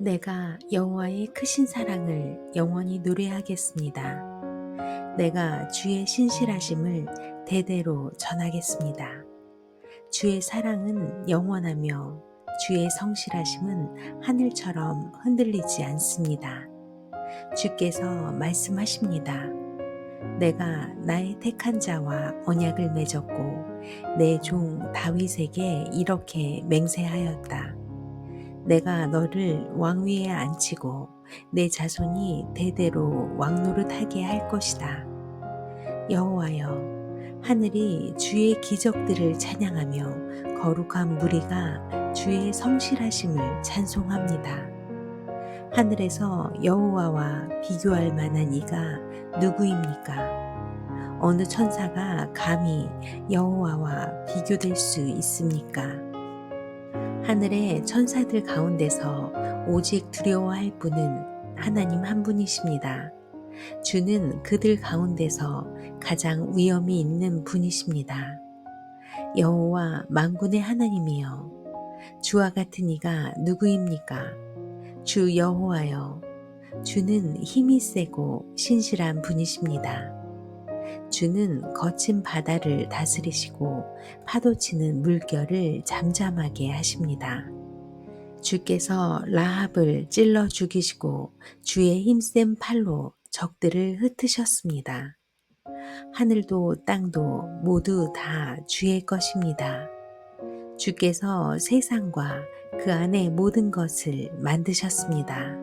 내가 여호와의 크신 사랑을 영원히 노래하겠습니다. 내가 주의 신실하심을 대대로 전하겠습니다. 주의 사랑은 영원하며 주의 성실하심은 하늘처럼 흔들리지 않습니다. 주께서 말씀하십니다. 내가 나의 택한 자와 언약을 맺었고 내 종 다윗에게 이렇게 맹세하였다. 내가 너를 왕위에 앉히고 내 자손이 대대로 왕노릇하게 할 것이다. 여호와여 하늘이 주의 기적들을 찬양하며 거룩한 무리가 주의 성실하심을 찬송합니다. 하늘에서 여호와와 비교할 만한 이가 누구입니까? 어느 천사가 감히 여호와와 비교될 수 있습니까? 하늘의 천사들 가운데서 오직 두려워할 분은 하나님 한 분이십니다. 주는 그들 가운데서 가장 위엄이 있는 분이십니다. 여호와 만군의 하나님이여 주와 같은 이가 누구입니까? 주 여호와여 주는 힘이 세고 신실한 분이십니다. 주는 거친 바다를 다스리시고 파도치는 물결을 잠잠하게 하십니다. 주께서 라합을 찔러 죽이시고 주의 힘센 팔로 적들을 흩으셨습니다. 하늘도 땅도 모두 다 주의 것입니다. 주께서 세상과 그 안의 모든 것을 만드셨습니다.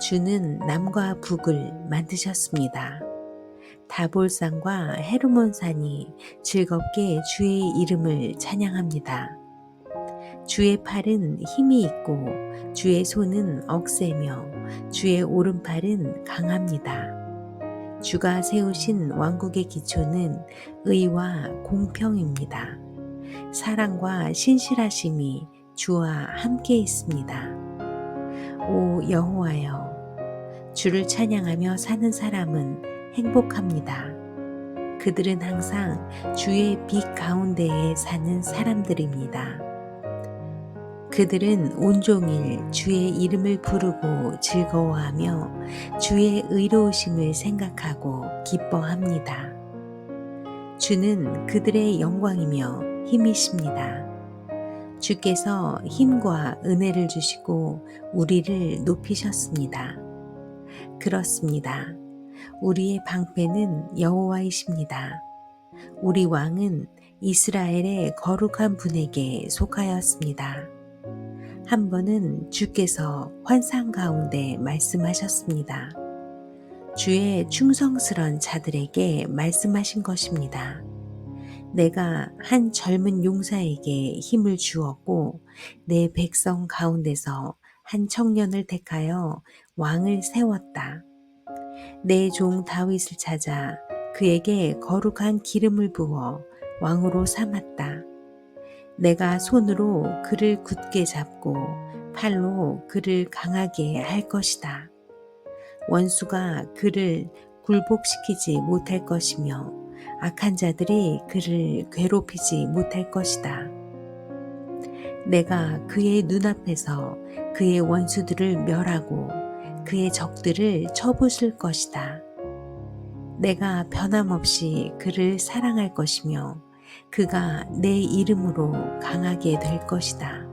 주는 남과 북을 만드셨습니다. 다볼산과 헤르몬산이 즐겁게 주의 이름을 찬양합니다. 주의 팔은 힘이 있고 주의 손은 억세며 주의 오른팔은 강합니다. 주가 세우신 왕국의 기초는 의와 공평입니다. 사랑과 신실하심이 주와 함께 있습니다. 오 여호와여 주를 찬양하며 사는 사람은 행복합니다. 그들은 항상 주의 빛 가운데에 사는 사람들입니다. 그들은 온종일 주의 이름을 부르고 즐거워하며 주의 의로우심을 생각하고 기뻐합니다. 주는 그들의 영광이며 힘이십니다. 주께서 힘과 은혜를 주시고 우리를 높이셨습니다. 그렇습니다. 우리의 방패는 여호와이십니다. 우리 왕은 이스라엘의 거룩한 분에게 속하였습니다. 한 번은 주께서 환상 가운데 말씀하셨습니다. 주의 충성스런 자들에게 말씀하신 것입니다. 내가 한 젊은 용사에게 힘을 주었고 내 백성 가운데서 한 청년을 택하여 왕을 세웠다. 내 종 다윗을 찾아 그에게 거룩한 기름을 부어 왕으로 삼았다. 내가 손으로 그를 굳게 잡고 팔로 그를 강하게 할 것이다. 원수가 그를 굴복시키지 못할 것이며 악한 자들이 그를 괴롭히지 못할 것이다. 내가 그의 눈앞에서 그의 원수들을 멸하고 그의 적들을 쳐부술 것이다. 내가 변함없이 그를 사랑할 것이며 그가 내 이름으로 강하게 될 것이다.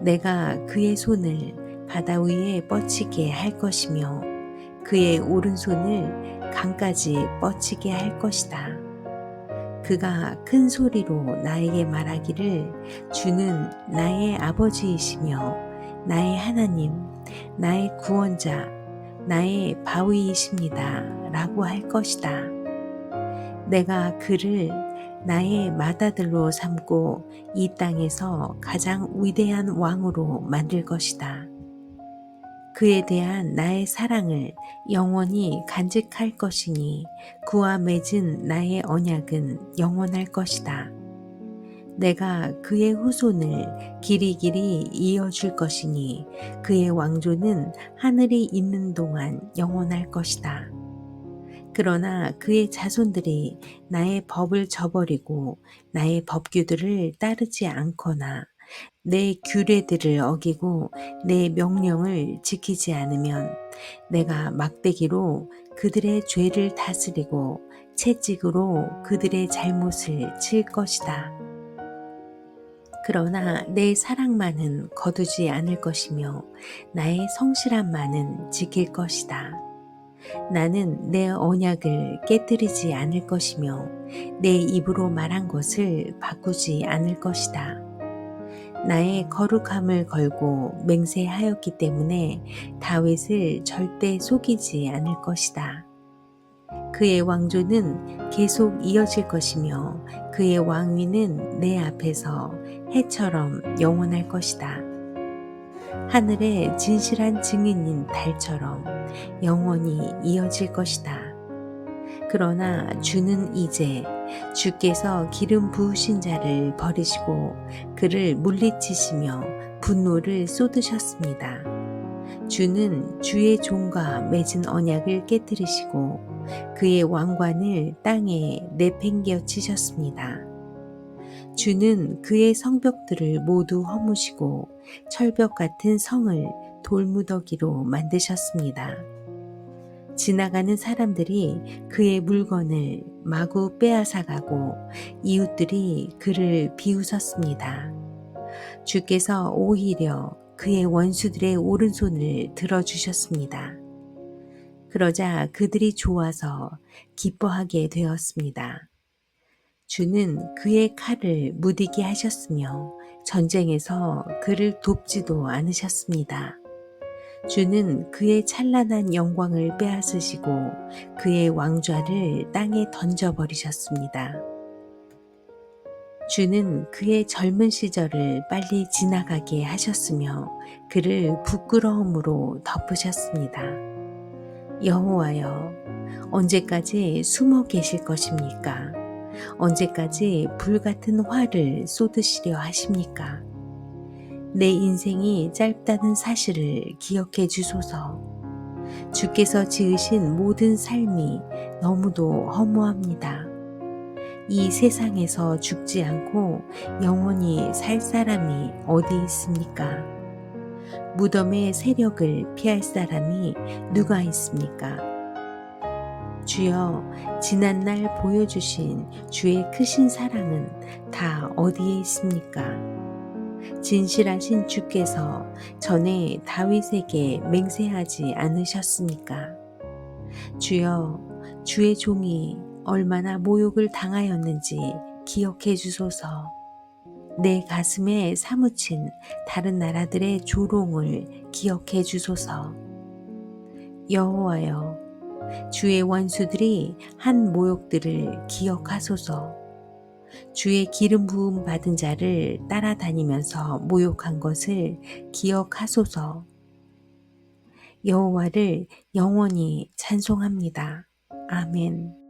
내가 그의 손을 바다 위에 뻗치게 할 것이며 그의 오른손을 강까지 뻗치게 할 것이다. 그가 큰 소리로 나에게 말하기를 주는 나의 아버지이시며 나의 하나님, 나의 구원자, 나의 바위이십니다. 라고 할 것이다. 내가 그를 나의 맏아들로 삼고 이 땅에서 가장 위대한 왕으로 만들 것이다. 그에 대한 나의 사랑을 영원히 간직할 것이니 그와 맺은 나의 언약은 영원할 것이다. 내가 그의 후손을 길이길이 이어줄 것이니 그의 왕조는 하늘이 있는 동안 영원할 것이다. 그러나 그의 자손들이 나의 법을 저버리고 나의 법규들을 따르지 않거나 내 규례들을 어기고 내 명령을 지키지 않으면 내가 막대기로 그들의 죄를 다스리고 채찍으로 그들의 잘못을 칠 것이다. 그러나 내 사랑만은 거두지 않을 것이며 나의 성실함만은 지킬 것이다. 나는 내 언약을 깨뜨리지 않을 것이며 내 입으로 말한 것을 바꾸지 않을 것이다. 나의 거룩함을 걸고 맹세하였기 때문에 다윗을 절대 속이지 않을 것이다. 그의 왕조는 계속 이어질 것이며 그의 왕위는 내 앞에서 해처럼 영원할 것이다. 하늘의 진실한 증인인 달처럼 영원히 이어질 것이다. 그러나 주는 이제 주께서 기름 부으신 자를 버리시고 그를 물리치시며 분노를 쏟으셨습니다. 주는 주의 종과 맺은 언약을 깨뜨리시고 그의 왕관을 땅에 내팽겨 치셨습니다. 주는 그의 성벽들을 모두 허무시고 철벽 같은 성을 돌무더기로 만드셨습니다. 지나가는 사람들이 그의 물건을 마구 빼앗아가고 이웃들이 그를 비웃었습니다. 주께서 오히려 그의 원수들의 오른손을 들어주셨습니다. 그러자 그들이 좋아서 기뻐하게 되었습니다. 주는 그의 칼을 무디게 하셨으며 전쟁에서 그를 돕지도 않으셨습니다. 주는 그의 찬란한 영광을 빼앗으시고 그의 왕좌를 땅에 던져버리셨습니다. 주는 그의 젊은 시절을 빨리 지나가게 하셨으며 그를 부끄러움으로 덮으셨습니다. 여호와여, 언제까지 숨어 계실 것입니까? 언제까지 불같은 화를 쏟으시려 하십니까? 내 인생이 짧다는 사실을 기억해 주소서. 주께서 지으신 모든 삶이 너무도 허무합니다. 이 세상에서 죽지 않고 영원히 살 사람이 어디 있습니까? 무덤의 세력을 피할 사람이 누가 있습니까? 주여, 지난날 보여주신 주의 크신 사랑은 다 어디에 있습니까? 진실하신 주께서 전에 다윗에게 맹세하지 않으셨습니까? 주여, 주의 종이 얼마나 모욕을 당하였는지 기억해 주소서. 내 가슴에 사무친 다른 나라들의 조롱을 기억해 주소서. 여호와여, 주의 원수들이 한 모욕들을 기억하소서. 주의 기름 부음 받은 자를 따라다니면서 모욕한 것을 기억하소서. 여호와를 영원히 찬송합니다. 아멘.